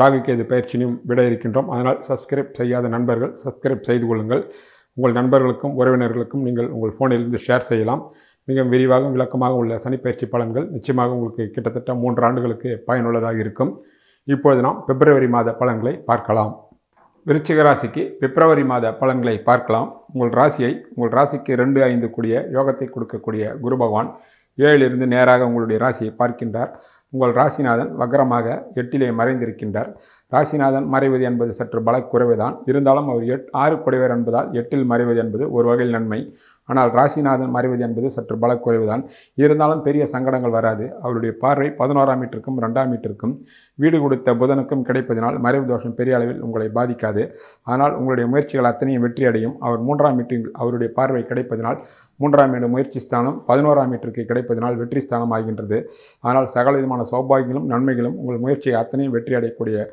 ராகுகேது பயிற்சியினையும் விட இருக்கின்றோம். அதனால் சப்ஸ்கிரைப் செய்யாத நண்பர்கள் சப்ஸ்கிரைப் செய்து கொள்ளுங்கள். உங்கள் நண்பர்களுக்கும் உறவினர்களுக்கும் நீங்கள் உங்கள் ஃபோனிலிருந்து ஷேர் செய்யலாம். மிக விரிவாகவும் விளக்கமாக உள்ள சனிப்பயிற்சி பலன்கள் நிச்சயமாக உங்களுக்கு கிட்டத்தட்ட மூன்று ஆண்டுகளுக்கு பயனுள்ளதாக இருக்கும். இப்பொழுது நாம் பிப்ரவரி மாத பலன்களை பார்க்கலாம். விருச்சிக ராசிக்கு பிப்ரவரி மாத பலன்களை பார்க்கலாம். உங்கள் ராசியை உங்கள் ராசிக்கு ரெண்டு ஐந்து கூடிய யோகத்தை கொடுக்கக்கூடிய குரு பகவான் ஏழிலிருந்து நேராக உங்களுடைய ராசியை பார்க்கின்றார். உங்கள் ராசிநாதன் வக்கரமாக எட்டிலே மறைந்திருக்கின்றார். ராசிநாதன் மறைவது என்பது சற்று பல குறைவுதான் இருந்தாலும் அவர் எட் ஆறு குறைவர் என்பதால் எட்டில் மறைவது என்பது ஒரு வகையில் நன்மை. ஆனால் ராசிநாதன் மறைவது என்பது சற்று பல குறைவுதான் இருந்தாலும் பெரிய சங்கடங்கள் வராது. அவருடைய பார்வை பதினோராம் மீட்டருக்கும் ரெண்டாம் மீட்டருக்கும் வீடு கொடுத்த புதனுக்கும் கிடைப்பதனால் மறைவு தோஷம் பெரிய அளவில் உங்களை பாதிக்காது. ஆனால் உங்களுடைய முயற்சிகள் அத்தனையும் வெற்றி அடையும். அவர் மூன்றாம் மீட்டில் அவருடைய பார்வை கிடைப்பதனால் மூன்றாம் மீடு முயற்சி ஸ்தானம் பதினோராம் மீட்டருக்கு கிடைப்பதனால் வெற்றி ஸ்தானம் ஆகின்றது. ஆனால் சகல விதமான சௌபாகியங்களும் நன்மைகளும் உங்கள் முயற்சியை அத்தனையும் வெற்றி அடையக்கூடிய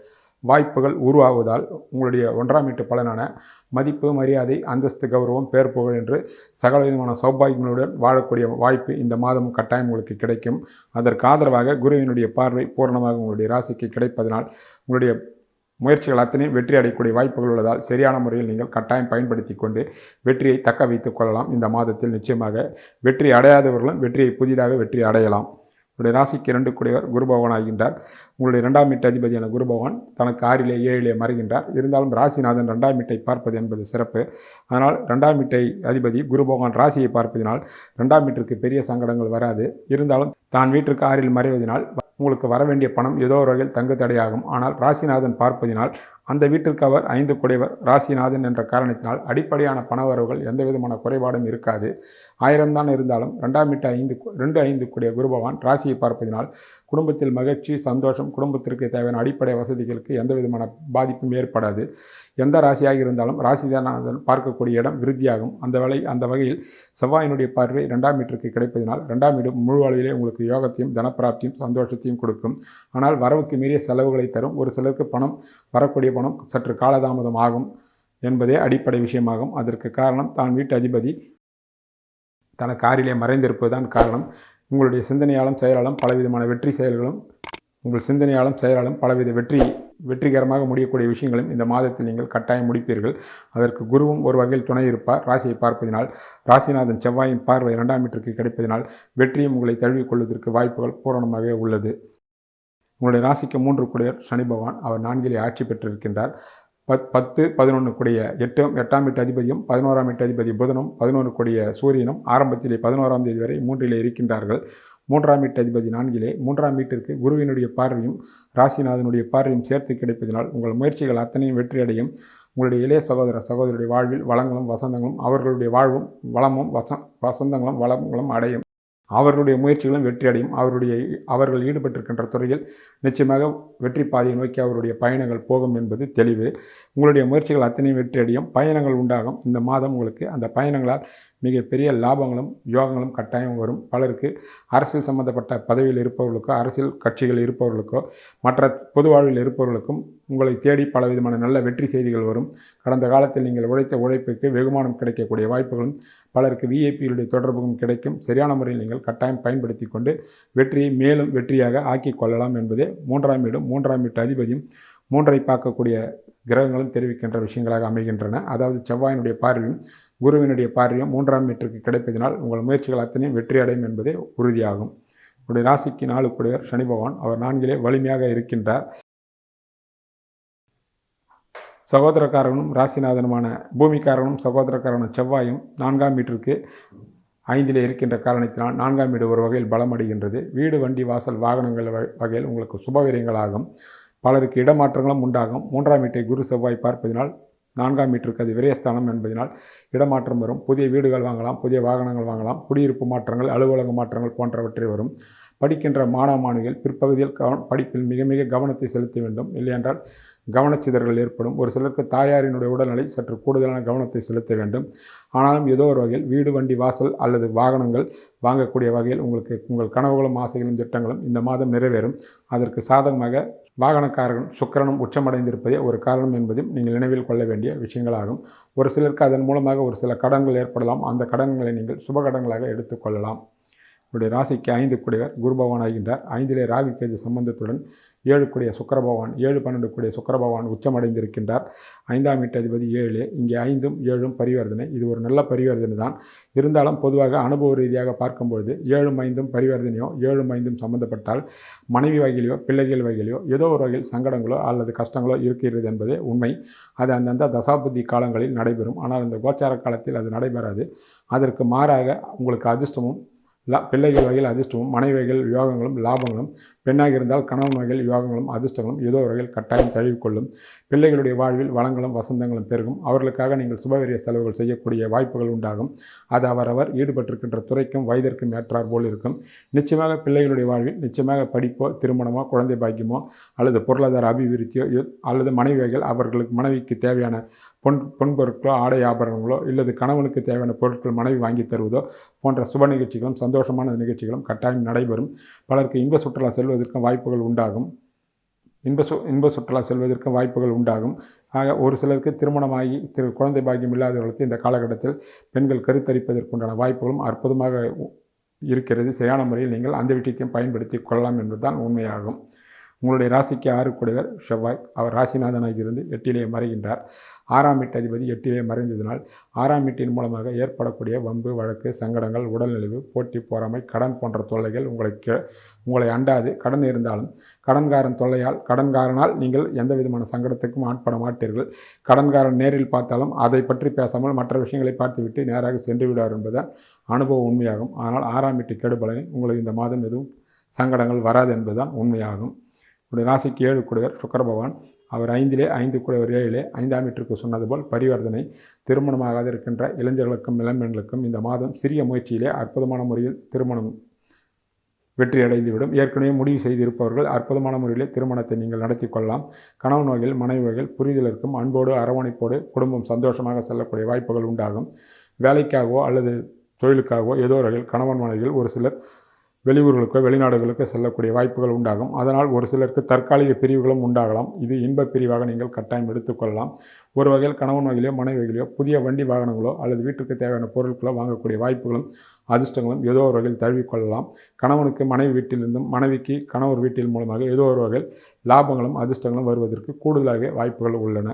வாய்ப்புகள் உருவாவதால் உங்களுடைய ஒன்றாம் வீட்டு பலனான மதிப்பு மரியாதை அந்தஸ்து கௌரவம் பேர் புகழ் என்று சகல விதமான சௌபாகியங்களுடன் வாழக்கூடிய வாய்ப்பு இந்த மாதம் கட்டாயம் உங்களுக்கு கிடைக்கும். அதற்கு ஆதரவாக குருவினுடைய பார்வை பூரணமாக உங்களுடைய ராசிக்கு கிடைப்பதனால் உங்களுடைய முயற்சிகள் அத்தனையும் வெற்றி அடையக்கூடிய வாய்ப்புகள் உள்ளதால் சரியான முறையில் நீங்கள் கட்டாயம் பயன்படுத்தி கொண்டு வெற்றியை தக்க வைத்துக் கொள்ளலாம். இந்த மாதத்தில் நிச்சயமாக வெற்றி அடையாதவர்களும் வெற்றியை புதிதாக வெற்றி அடையலாம். உங்களுடைய ராசிக்கு இரண்டு கூடியவர் குரு பகவான் ஆகின்றார். உங்களுடைய இரண்டாம் வீட்டு அதிபதியான குரு பகவான் தனக்கு ஆறிலே ஏழிலே மறைகின்றார். இருந்தாலும் ராசிநாதன் ரெண்டாம் வீட்டை பார்ப்பது என்பது சிறப்பு. அதனால் ரெண்டாம் வீட்டை அதிபதி குரு பகவான் ராசியை பார்ப்பதினால் ரெண்டாம் வீட்டிற்கு பெரிய சங்கடங்கள் வராது. இருந்தாலும் தான் வீட்டிற்கு ஆறில் மறைவதனால் உங்களுக்கு வர வேண்டிய பணம் ஏதோ ஒரு வகையில் தங்கு தடையாகும். ஆனால் ராசிநாதன் பார்ப்பதினால் அந்த வீட்டிற்கு அவர் ஐந்து குடைவர். ராசிநாதன் என்ற காரணத்தினால் அடிப்படையான பணவரவுகள் எந்த விதமான குறைபாடும் இருக்காது. ஆயிரம் தான் இருந்தாலும் ரெண்டாம் வீட்டு ஐந்து ரெண்டு ஐந்து கூடிய குருபவான் ராசியை பார்ப்பதினால் குடும்பத்தில் மகிழ்ச்சி சந்தோஷம் குடும்பத்திற்கு தேவையான அடிப்படை வசதிகளுக்கு எந்த விதமான பாதிப்பும் ஏற்படாது. எந்த ராசியாக இருந்தாலும் ராசிநாதன் பார்க்கக்கூடிய இடம் விருத்தியாகும். அந்த வேலை அந்த வகையில் செவ்வாயினுடைய பார்வை ரெண்டாம் வீட்டிற்கு கிடைப்பதினால் ரெண்டாம் வீடு முழு அளவிலே உங்களுக்கு யோகத்தையும் தனப்பிராப்தியும் சந்தோஷத்தையும் கொடுக்கும். ஆனால் வரவுக்கு மீறிய செலவுகளை தரும். ஒரு சிலருக்கு பணம் வரக்கூடிய பணம் சற்று காலதாமதம் ஆகும் என்பதே அடிப்படை விஷயமாகும். அதற்கு காரணம் தான் வீட்டு அதிபதி தனக்கு காரிலே மறைந்திருப்பதுதான் காரணம். உங்களுடைய சிந்தனையாலும் செயலாலும் பலவிதமான வெற்றி செயல்களும் உங்கள் சிந்தனையாலும் செயலாலும் பலவித வெற்றி வெற்றிகரமாக முடியக்கூடிய விஷயங்களும் இந்த மாதத்தில் நீங்கள் கட்டாயம் முடிப்பீர்கள். அதற்கு குருவும் ஒரு வகையில் துணை இருப்பார். ராசியை பார்ப்பதினால் ராசிநாதன் செவ்வாயின் பார்வை இரண்டாம் மீட்டருக்கு கிடைப்பதனால் வெற்றியும் உங்களை தழுவிக்கொள்வதற்கு வாய்ப்புகள் பூரணமாகவே உள்ளது. உங்களுடைய ராசிக்கு மூன்று குடையர் சனி பகவான் அவர் நான்கிலே ஆட்சி பெற்றிருக்கின்றார். பத் பத்து பதினொன்று கூடிய எட்டும் எட்டாம் வீட்டு அதிபதியும் பதினோராம் வீட்டு அதிபதி புதனும் பதினொன்று கூடிய சூரியனும் ஆரம்பத்திலே பதினோராம் தேதி வரை மூன்றிலே இருக்கின்றார்கள். மூன்றாம் வீட்டு அதிபதி நான்கிலே மூன்றாம் வீட்டிற்கு குருவினுடைய பார்வையும் ராசிநாதனுடைய பார்வையும் சேர்த்து கிடைப்பதனால் உங்கள் முயற்சிகள் அத்தனையும் வெற்றியடையும். உங்களுடைய இளைய சகோதர சகோதரருடைய வாழ்வில் வளங்களும் வசந்தங்களும் அவர்களுடைய வாழ்வும் வளமும் வச வசந்தங்களும் வளங்களும் அடையும். அவர்களுடைய முயற்சிகளும் வெற்றி அடையும் அவருடைய அவர்கள் ஈடுபட்டிருக்கின்ற துறையில் நிச்சயமாக வெற்றி பாதையை நோக்கி அவருடைய பயணங்கள் போகும் என்பது தெளிவு. உங்களுடைய முயற்சிகள் அத்தனையும் வெற்றி அடையும் பயணங்கள் உண்டாகும். இந்த மாதம் உங்களுக்கு அந்த பயணங்களால் மிகப்பெரிய லாபங்களும் யோகங்களும் கட்டாயம் வரும். பலருக்கு அரசியல் சம்பந்தப்பட்ட பதவியில் இருப்பவர்களுக்கோ அரசியல் கட்சிகள் இருப்பவர்களுக்கோ மற்ற பொது வாழ்வில் இருப்பவர்களுக்கும் உங்களை தேடி பல விதமான நல்ல வெற்றி செய்திகள் வரும். கடந்த காலத்தில் நீங்கள் உழைத்த உழைப்புக்கு வெகுமானம் கிடைக்கக்கூடிய வாய்ப்புகளும் பலருக்கு விஐபிகளுடைய தொடர்பும் கிடைக்கும். சரியான முறையில் நீங்கள் கட்டாயம் பயன்படுத்தி கொண்டு வெற்றியை மேலும் வெற்றியாக ஆக்கி கொள்ளலாம் என்பதே மூன்றாம் வீடும் மூன்றாம் வீட்டு அதிபதியும் மூன்றை பார்க்கக்கூடிய கிரகங்களும் தெரிவிக்கின்ற விஷயங்களாக அமைகின்றன. அதாவது செவ்வாயினுடைய பார்வையும் குருவினுடைய பார்வையும் மூன்றாம் மீட்டருக்கு கிடைப்பதனால் உங்கள் முயற்சிகள் அத்தனையும் வெற்றி அடையும் என்பதே உறுதியாகும். உங்களுடைய ராசிக்கு நாலு கூடியவர் சனி பகவான். அவர் நான்கிலே வலிமையாக இருக்கின்றார். சகோதரக்காரனும் ராசிநாதனுமான பூமிக்காரனும் சகோதரக்காரனும் செவ்வாயும் நான்காம் மீட்டருக்கு ஐந்திலே இருக்கின்ற காரணத்தினால் நான்காம் வீடு ஒரு வகையில் பலமடைகின்றது. வீடு வண்டி வாசல் வாகனங்கள் வகையில் உங்களுக்கு சுபவீரியங்களாகும் பலருக்கு இடமாற்றங்களும் உண்டாகும். மூன்றாம் வீட்டை குரு செவ்வாய் பார்ப்பதினால் நான்காம் வீட்டிற்கு அது விரயஸ்தானம் என்பதனால் இடமாற்றம் வரும். புதிய வீடுகள் வாங்கலாம் புதிய வாகனங்கள் வாங்கலாம் குடியிருப்பு மாற்றங்கள் அலுவலக மாற்றங்கள் போன்றவற்றை வரும். படிக்கின்ற மாணவ மாணவிகள் பிற்பகுதியில் கவன படிப்பில் மிக மிக கவனத்தை செலுத்த வேண்டும். இல்லையென்றால் கவனச்சிதறல் ஏற்படும். ஒரு சிலருக்கு தாயாரினுடைய உடல்நிலை சற்று கூடுதலான கவனத்தை செலுத்த வேண்டும். ஆனாலும் ஏதோ ஒரு வகையில் வீடு வண்டி வாசல் அல்லது வாகனங்கள் வாங்கக்கூடிய வகையில் உங்களுக்கு உங்கள் கனவுகளும் ஆசைகளும் திட்டங்களும் இந்த மாதம் நிறைவேறும். அதற்கு சாதகமாக வாகனக்காரன் சுக்கிரனும் உச்சமடைந்திருப்பதே ஒரு காரணம் என்பதையும் நீங்கள் நினைவில் கொள்ள வேண்டிய விஷயங்களாகும். ஒரு சிலருக்கு அதன் மூலமாக ஒரு சில கடன்கள் ஏற்படலாம். அந்த கடன்களை நீங்கள் சுப கடன்களாக எடுத்துக்கொள்ளலாம் உங்களுடைய ராசிக்கு ஐந்து கூடியவர் குரு பகவான் ஆகின்றார். ஐந்திலே ராகு கேது சம்பந்தத்துடன் ஏழு கூடிய சுக்கர பகவான் ஏழு பன்னெண்டு கூடிய சுக்கர பகவான் உச்சமடைந்திருக்கின்றார். ஐந்தாம் வீட்டு அதிபதி ஏழு இங்கே ஐந்தும் ஏழும் பரிவர்த்தனை. இது ஒரு நல்ல பரிவர்த்தனை தான். இருந்தாலும் பொதுவாக அனுபவ ரீதியாக பார்க்கும்பொழுது ஏழும் ஐந்தும் பரிவர்த்தனையோ ஏழும் ஐந்தும் சம்பந்தப்பட்டால் மனைவி வகையிலையோ பிள்ளைகள் வகையிலையோ ஏதோ ஒரு வகையில் சங்கடங்களோ அல்லது கஷ்டங்களோ இருக்கிறது என்பதே உண்மை. அது அந்தந்த தசாபுத்தி காலங்களில் நடைபெறும். ஆனால் இந்த கோச்சார காலத்தில் அது நடைபெறாது. அதற்கு மாறாக உங்களுக்கு அதிர்ஷ்டமும் லா பிள்ளைகள் வகையில் அதிர்ஷ்டமும் மனைவி வகையில் யோகங்களும் லாபங்களும் பெண்ணாக இருந்தால் கணவன் வகையில் யோகங்களும் அதிர்ஷ்டங்களும் ஏதோ வகையில் கட்டாயம் தழுவிக்கொள்ளும் பிள்ளைகளுடைய வாழ்வில் வளங்களும் வசந்தங்களும் பெருகும். அவர்களுக்காக நீங்கள் சுபவரிய செலவுகள் செய்யக்கூடிய வாய்ப்புகள் உண்டாகும். அது அவரவர் ஈடுபட்டிருக்கின்ற துறைக்கும் வயதிற்கும் ஏற்றார் போல் இருக்கும். நிச்சயமாக பிள்ளைகளுடைய வாழ்வில் நிச்சயமாக படிப்போ திருமணமோ குழந்தை பாக்கியமோ அல்லது பொருளாதார அபிவிருத்தியோ அல்லது மனைவி வகையில் அவர்களுக்கு மனைவிக்கு தேவையான பொன் பொன் பொருட்களோ ஆடை ஆபரணங்களோ இல்லது கணவனுக்கு தேவையான பொருட்கள் மனைவி வாங்கி தருவதோ போன்ற சுப நிகழ்ச்சிகளும் சந்தோஷமான நிகழ்ச்சிகளும் கட்டாயம் நடைபெறும். பலருக்கு இன்ப சுற்றுலா செல்வதற்கும் வாய்ப்புகள் உண்டாகும். இன்ப சு இன்ப சுற்றுலா செல்வதற்கும் வாய்ப்புகள் உண்டாகும். ஆக ஒரு சிலருக்கு திருமணமாகி திரு குழந்தை பாக்கியம் இல்லாதவர்களுக்கு இந்த காலகட்டத்தில் பெண்கள் கருத்தரிப்பதற்குண்டான வாய்ப்புகளும் அற்புதமாக இருக்கிறது. சரியான முறையில் நீங்கள் அந்த விஷயத்தையும் பயன்படுத்தி கொள்ளலாம் என்பதுதான் உண்மையாகும். உங்களுடைய ராசிக்கு ஆறு கூடியவர் செவ்வாய். அவர் ராசிநாதனாக இருந்து எட்டிலே மறைகின்றார். ஆறாம் வீட்டு அதிபதி எட்டிலே மறைந்ததினால் ஆறாம் வீட்டின் மூலமாக ஏற்படக்கூடிய வம்பு வழக்கு சங்கடங்கள் உடல்நிலைவு போட்டி போறாமை கடன் போன்ற தொல்லைகள் உங்களை கே- உங்களை அண்டாது. கடன் இருந்தாலும் கடன்காரன் தொல்லையால் கடன்காரனால் நீங்கள் எந்த விதமான சங்கடத்துக்கும் ஆட்பட மாட்டீர்கள். கடன்காரன் நேரில் பார்த்தாலும் அதை பற்றி பேசாமல் மற்ற விஷயங்களை பார்த்துவிட்டு நேராக சென்று விடுவார் என்பதுதான் அனுபவம் உண்மையாகும். ஆனால் ஆறாம் வீட்டு கெடுபலனை உங்களுக்கு இந்த மாதம் எதுவும் சங்கடங்கள் வராது என்பதுதான் உண்மையாகும். உடைய ராசிக்கு ஏழு கூடியவர் சுக்கர பகவான். அவர் ஐந்திலே ஐந்து கூடியவர் ஏழிலே ஐந்தாம் வீட்டிற்கு சொன்னது போல் பரிவர்த்தனை திருமணமாகாது இருக்கின்ற இளைஞர்களுக்கும் இளம்பெண்களுக்கும் இந்த மாதம் சிறிய முயற்சியிலே அற்புதமான முறையில் திருமணம் வெற்றி அடைந்துவிடும் ஏற்கனவே முடிவு செய்திருப்பவர்கள் அற்புதமான முறையிலே திருமணத்தை நீங்கள் நடத்தி கொள்ளலாம். கணவன் வகையில் மனைவி வகையில் புரிதல் இருக்கும் அன்போடு அரவணைப்போடு குடும்பம் சந்தோஷமாக செல்லக்கூடிய வாய்ப்புகள் உண்டாகும். வேலைக்காகவோ அல்லது தொழிலுக்காகவோ ஏதோ வகையில் கணவன் மனைவிகள் ஒரு சிலர் வெளியூர்களுக்கோ வெளிநாடுகளுக்கோ செல்லக்கூடிய வாய்ப்புகள் உண்டாகும். அதனால் ஒரு சிலருக்கு தற்காலிக பிரிவுகளும் உண்டாகலாம். இது இன்பப் பிரிவாக நீங்கள் கட்டாயம் எடுத்துக்கொள்ளலாம் ஒரு வகையில் கணவன் வகையிலோ மனைவி புதிய வண்டி வாகனங்களோ அல்லது வீட்டுக்கு தேவையான பொருட்களோ வாங்கக்கூடிய வாய்ப்புகளும் அதிர்ஷ்டங்களும் ஏதோ ஒரு வகையில் தழுவிக்கொள்ளலாம் கணவனுக்கு மனைவி வீட்டிலிருந்தும் மனைவிக்கு கணவர் வீட்டில் மூலமாக ஏதோ ஒரு வகையில் லாபங்களும் அதிர்ஷ்டங்களும் வருவதற்கு கூடுதலாக வாய்ப்புகள் உள்ளன.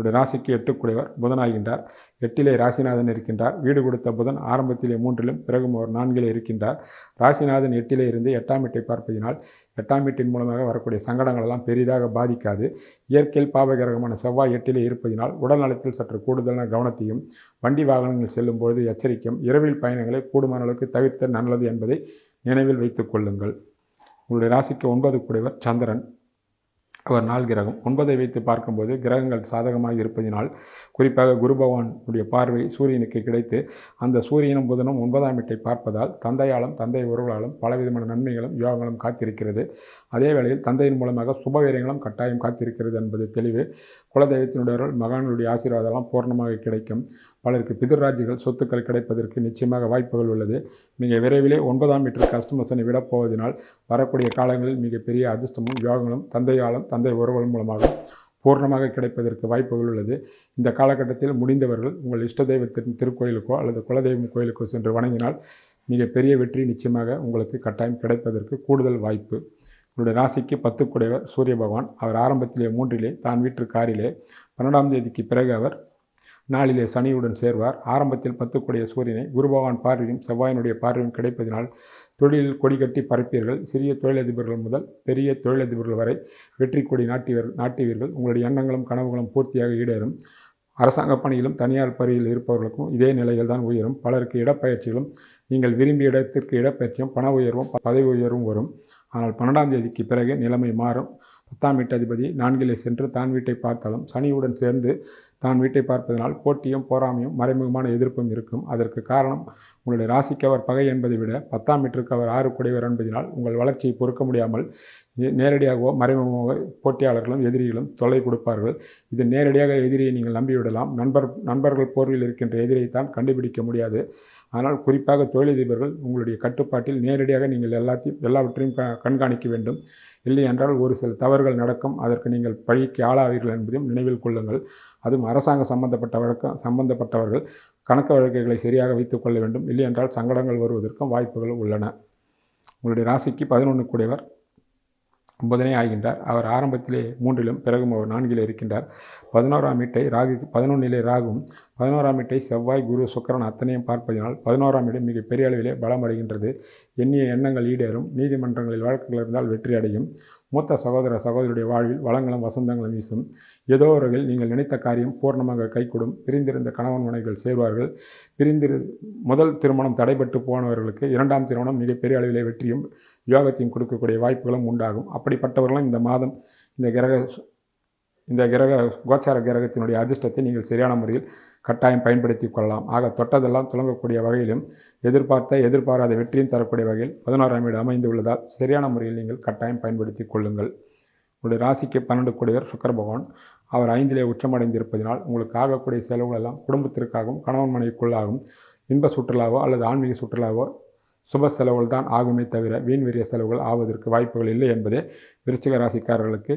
இவருடைய ராசிக்கு எட்டுக்குடையவர் புதனாகின்றார் எட்டிலே ராசிநாதன் இருக்கின்றார். வீடு கொடுத்த புதன் ஆரம்பத்திலே மூன்றிலும் பிறகும் அவர் நான்கிலே இருக்கின்றார். ராசிநாதன் எட்டிலே இருந்து எட்டாம் வீட்டை பார்ப்பதினால் எட்டாம் வீட்டின் மூலமாக வரக்கூடிய சங்கடங்கள் எல்லாம் பெரிதாக பாதிக்காது. இயற்கையில் பாவகிரகமான செவ்வாய் எட்டிலே இருப்பதினால் உடல் நலத்தில் சற்று கூடுதலான கவனத்தையும் வண்டி வாகனங்கள் செல்லும் பொழுது எச்சரிக்கையும் இரவில் பயணங்களை கூடுமான அளவுக்கு தவிர்த்த நல்லது என்பதை நினைவில் வைத்துக் கொள்ளுங்கள். உங்களுடைய ராசிக்கு ஒன்பது கூடியவர் சந்திரன். அவர் நாள் கிரகம். ஒன்பதை வைத்து பார்க்கும்போது கிரகங்கள் சாதகமாக இருப்பதினால் குறிப்பாக குரு பகவானுடைய பார்வை சூரியனுக்கு கிடைத்து அந்த சூரியனும் புதனும் ஒன்பதாம் வீட்டை பார்ப்பதால் தந்தையாலும் தந்தை உறவுகளாலும் பலவிதமான நன்மைகளும் யோகங்களும் காத்திருக்கிறது. அதே வேளையில் தந்தையின் மூலமாக சுபவீரங்களும் கட்டாயம் காத்திருக்கிறது என்பது தெளிவு. குலதெய்வத்தினுடையவர்கள் மகான்களுடைய ஆசீர்வாதம்லாம் பூர்ணமாக கிடைக்கும். பலருக்கு பிதர்ராஜ்யங்கள் சொத்துக்கள் கிடைப்பதற்கு நிச்சயமாக வாய்ப்புகள் உள்ளது. மிக விரைவிலே ஒன்பதாம் மீட்டர் கஸ்டமர்ஸனை விட விடப்போவதனால் வரக்கூடிய காலங்களில் மிகப்பெரிய அதிர்ஷ்டமும் யோகங்களும் தந்தையாலும் தந்தை உறவுகள் மூலமாக பூர்ணமாக கிடைப்பதற்கு வாய்ப்புகள் உள்ளது. இந்த காலகட்டத்தில் முடிந்தவர்கள் உங்கள் இஷ்ட தெய்வத்தின் திருக்கோயிலுக்கோ அல்லது குலதெய்வம் கோயிலுக்கோ சென்று வணங்கினால் மிகப்பெரிய வெற்றி நிச்சயமாக உங்களுக்கு கட்டாயம் கிடைப்பதற்கு கூடுதல் வாய்ப்பு. உங்களுடைய ராசிக்கு பத்து குடையவர் சூரிய பகவான். அவர் ஆரம்பத்திலே மூன்றிலே தான் வீட்டு காரிலே. பன்னெண்டாம் தேதிக்கு பிறகு அவர் நாளிலே சனியுடன் சேர்வார். ஆரம்பத்தில் பத்துக்குடைய சூரியனை குரு பகவான் பார்வையும் செவ்வாயினுடைய பார்வையும் கிடைப்பதினால் தொழிலில் கொடி கட்டி பறப்பீர்கள். சிறிய தொழிலதிபர்கள் முதல் பெரிய தொழிலதிபர்கள் வரை வெற்றி கொடி நாட்டியவர் நாட்டுவீர்கள் உங்களுடைய எண்ணங்களும் கனவுகளும் பூர்த்தியாக ஈடேறும். அரசாங்க பணியிலும் தனியார் பணியில் இருப்பவர்களுக்கும் இதே நிலையில் தான் உயரும். பலருக்கு இடப்பயிற்சிகளும் நீங்கள் விரும்பிய இடத்திற்கு இடப்பெயர்ச்சியும் பண உயர்வும் பதவி உயர்வும் வரும். ஆனால் பன்னெண்டாம் தேதிக்கு பிறகு நிலைமை மாறும். பத்தாம் வீட்டு அதிபதி நான்கிலே சென்று தான் வீட்டை பார்த்தாலும் சனியுடன் சேர்ந்து தான் வீட்டை பார்ப்பதனால் போட்டியும் பொறாமையும் மறைமுகமான எதிர்ப்பும் இருக்கும். அதற்கு காரணம் உங்களுடைய ராசிக்கு அவர் பகை என்பதை விட பத்தாம் வீட்டிற்கு அவர் ஆறு குடைவர் என்பதனால் உங்கள் வளர்ச்சியை பொறுக்க முடியாமல் நேரடியாகவோ மறைமுகமாக போட்டியாளர்களும் எதிரிகளும் தொல்லை கொடுப்பார்கள். இது நேரடியாக எதிரியை நீங்கள் நம்பிவிடலாம். நண்பர் நண்பர்கள் போர்வில் இருக்கின்ற எதிரியை தான் கண்டுபிடிக்க முடியாது. ஆனால் குறிப்பாக தொழிலதிபர்கள் உங்களுடைய கட்டுப்பாட்டில் நேரடியாக நீங்கள் எல்லாத்தையும் எல்லாவற்றையும் க கண்காணிக்க வேண்டும். இல்லை என்றால் ஒரு சில தவறுகள் நடக்கும். அதற்கு நீங்கள் பழிக்கு ஆளாவீர்கள் என்பதையும் நினைவில் கொள்ளுங்கள். அதுவும் அரசாங்க சம்பந்தப்பட்ட வழக்கம் சம்பந்தப்பட்டவர்கள் கணக்கு வழக்குகளை சரியாக வைத்துக் கொள்ள வேண்டும். இல்லை என்றால் சங்கடங்கள் வருவதற்கும் வாய்ப்புகள் உள்ளன. உங்களுடைய ராசிக்கு பதினொன்று கூடியவர் ஒன்பதனே ஆகின்றார் அவர் ஆரம்பத்திலே மூன்றிலும் பிறகும் அவர் நான்கிலே இருக்கின்றார். பதினோராம் வீட்டை ராகு பதினொன்றிலே ராகும் பதினோராம் வீட்டை செவ்வாய் குரு சுக்கரன் அத்தனையும் பார்ப்பதினால் பதினோராம் இடம் மிக பெரிய அளவிலே பலமடைகின்றது எண்ணிய எண்ணங்கள் ஈடேறும். நீதிமன்றங்களில் வழக்குகள் இருந்தால் வெற்றி அடையும். மூத்த சகோதர சகோதரியுடைய வாழ்வில் வளங்களும் வசந்தங்களும் வீசும். ஏதோ ஒரு நீங்கள் நினைத்த காரியம் பூர்ணமாக கைகூடும். பிரிந்திருந்த கணவன் மனைவிகள் சேர்வார்கள். பிரிந்திரு முதல் திருமணம் தடைபட்டு போனவர்களுக்கு இரண்டாம் திருமணம் மிகப்பெரிய அளவிலே வெற்றியும் யோகத்தையும் கொடுக்கக்கூடிய வாய்ப்புகளும் உண்டாகும். அப்படிப்பட்டவர்களும் இந்த மாதம் இந்த கிரக இந்த கிரக கோச்சார கிரகத்தினுடைய அதிர்ஷ்டத்தை நீங்கள் சரியான முறையில் கட்டாயம் பயன்படுத்தி கொள்ளலாம். ஆக தொட்டதெல்லாம் துலங்கக்கூடிய வகையிலும் எதிர்பார்த்த எதிர்பாராத வெற்றியும் தரக்கூடிய வகையில் பதினோராம் வீடு அமைந்து உள்ளதால் சரியான முறையில் நீங்கள் கட்டாயம் பயன்படுத்தி கொள்ளுங்கள். உங்களுடைய ராசிக்கு பன்னெண்டு கூடியவர் சுக்கர பகவான். அவர் ஐந்திலே உச்சமடைந்திருப்பதினால் உங்களுக்கு ஆகக்கூடிய செலவுகள் எல்லாம் குடும்பத்திற்காகவும் கணவன் மனைவிக்குள்ளாகவும் இன்ப சுற்றுலாவோ அல்லது ஆன்மீக சுற்றுலாவோ சுப செலவுகள் தான் ஆகுமே தவிர வீண் வீரிய செலவுகள் ஆவதற்கு வாய்ப்புகள் இல்லை என்பதே விருச்சிக ராசிக்காரர்களுக்கு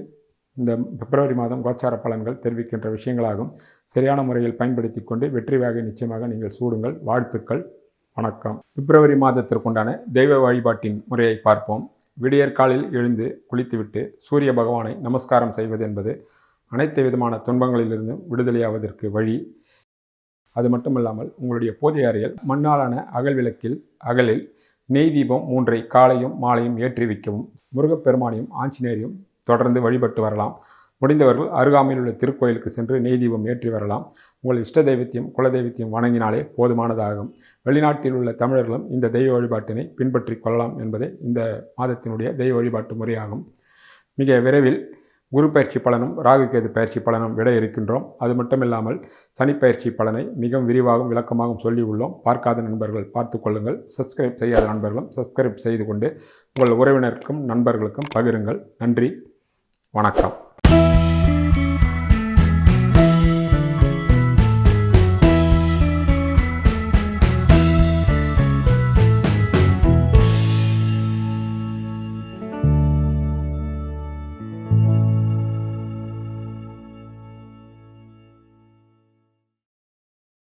இந்த பிப்ரவரி மாதம் கோச்சார பலன்கள் தெரிவிக்கின்ற விஷயங்களாகும். சரியான முறையில் பயன்படுத்தி கொண்டு வெற்றி வாகை நிச்சயமாக நீங்கள் சூடுங்கள். வாழ்த்துக்கள். வணக்கம். பிப்ரவரி மாதத்திற்குண்டான தெய்வ வழிபாட்டின் முறையை பார்ப்போம். விடியற்காலில் எழுந்து குளித்துவிட்டு சூரிய பகவானை நமஸ்காரம் செய்வது என்பது அனைத்து விதமான துன்பங்களிலிருந்தும் விடுதலையாவதற்கு வழி. அது மட்டுமல்லாமல் உங்களுடைய பூஜை அறையில் மண்ணாலான அகல் விளக்கில் அகலில் நெய் தீபம் மூன்றை காலையும் மாலையும் ஏற்றி வைக்கவும். முருகப்பெருமானையும் ஆஞ்சநேயரையும் தொடர்ந்து வழிபட்டு வரலாம். முடிந்தவர்கள் அருகாமையில் உள்ள திருக்கோயிலுக்கு சென்று நெய்தீபம் ஏற்றி வரலாம். உங்கள் இஷ்ட தெய்வத்தையும் குலதெய்வத்தையும் வணங்கினாலே போதுமானதாகும். வெளிநாட்டில் உள்ள தமிழர்களும் இந்த தெய்வ வழிபாட்டினை பின்பற்றி கொள்ளலாம் என்பதே இந்த மாதத்தினுடைய தெய்வ வழிபாட்டு முறையாகும். மிக விரைவில் குரு பயிற்சி பலனும் ராகு கேது பயிற்சி பலனும் விட இருக்கின்றோம். அது மட்டுமில்லாமல் சனி பயிற்சி பலனை மிகவும் விரிவாகவும் விளக்கமாகவும் சொல்லி உள்ளோம் பார்க்காத நண்பர்கள் பார்த்து கொள்ளுங்கள். சப்ஸ்கிரைப் செய்யாத நண்பர்களும் சப்ஸ்கிரைப் செய்து கொண்டு உங்கள் உறவினருக்கும் நண்பர்களுக்கும் பகிருங்கள். நன்றி. வணக்கம்.